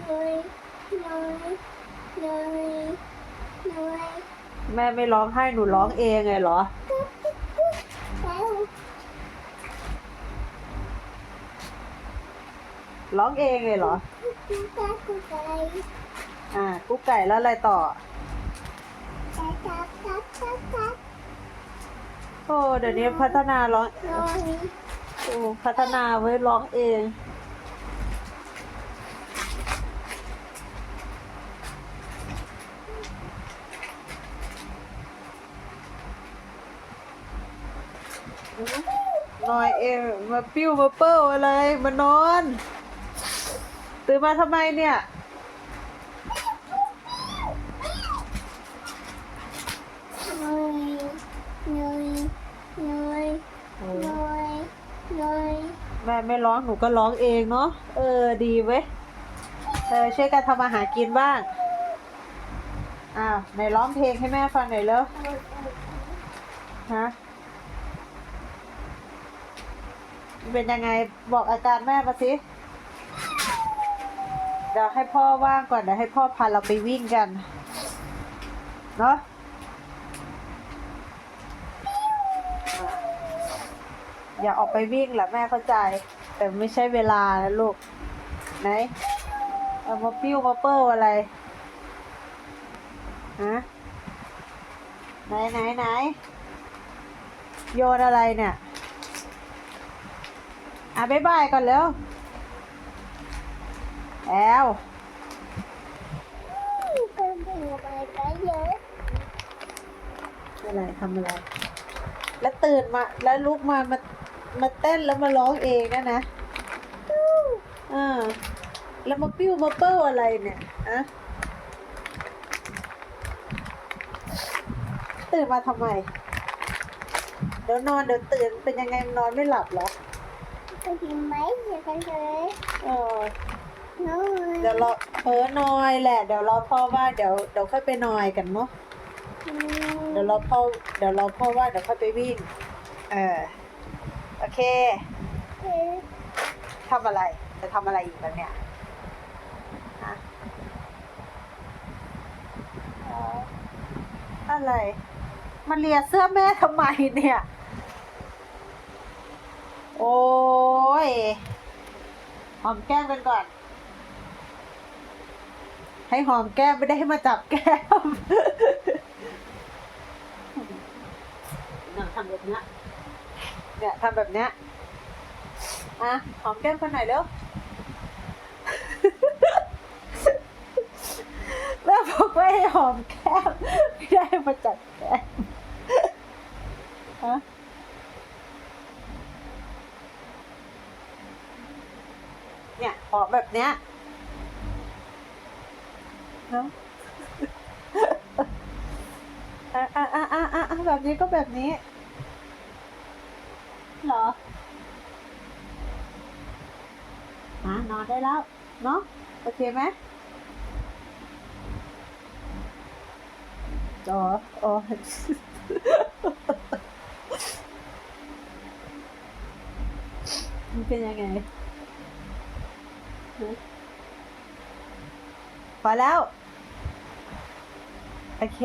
เลยเลยเลยเลยแม่ไม่ร้องให้หนูร้องเองไงเหรอ ร้องเองเลยเหรอกูตากูใจอ่ากุ๊กไก่แล้วอะไรต่อโอ้เดี๋ยวนี้พัฒนาร้องเลย โอ้พัฒนาไว้ร้องเอง นอยเองมาปิ้วมาเปิ้ลอะไรมานอน ตื่นมาทำไมเนี่ยเลยเลยเลยเลยเลยแม่ไม่ร้องหนูก็ร้องเองเนาะเออดีเว้ยเออช่วยกันทำอาหารกินบ้างอ้าวไหนร้องเพลงให้แม่ฟังหน่อยเร็วฮะ เป็นยังไงบอกอาการแม่มาสิ เดี๋ยวให้พ่อว่างก่อนเดี๋ยวให้พ่อพาเราไปวิ่งกัน เนาะอย่าออกไปวิ่งแหละแม่เข้าใจ แต่ไม่ใช่เวลานะลูก ไหนเอามาปิ้วมาเปิ้ลอะไรฮะไหนไหนไหนโยนอะไรเนี่ย อะบ๊ายบายก่อนเร็วแอลก็ดูไปก็เยอะอะไรทำอะไร แล้วตื่นมาแล้วลุกมามามาเต้นแล้วมาร้องเองนะนะอ่าแล้วมาปิ้วมาเปิ้ลอะไรเนี่ยอะตื่นมาทำไม เดี๋ยวนอนเดี๋ยวตื่นเป็นยังไงนอนไม่หลับเหรอ ก็กินไหมเดี๋ยวกันเลยเออน้อยเดี๋ยวรอเออนอยแหละ เดี๋ยวรอพ่อว่าเดี๋ยวเดี๋ยวค่อยไปนอยกันเนาะเดี๋ยวรอพ่อเดี๋ยวรอพ่อว่าเดี๋ยวค่อยไปวิ่งเออโอเคทำอะไร จะทำอะไรอีกแล้วเนี่ยฮะอ๋ออะไร มาเลียเสื้อแม่ทำไมเนี่ย โอ้ย หอมแก้มกันก่อน ให้หอมแก้มไม่ได้ให้มาจับแก้มเนี่ยทำแบบเนี้ยเนี่ยทำแบบเนี้ยอะหอมแก้มกันหน่อยเร็วแม่บอกว่าให้หอมแก้มไม่ได้ให้มาจับแก้มฮะเนี่ยห อมแบบเนี้ยเนาะอะอะอะอะอะอะแบบนี้ก็แบบนี้เหรออะนอนได้แล้ว เนาะโอเคไหมอ๋ออ๋อมันเป็นยังไง พอแล้ว โอเค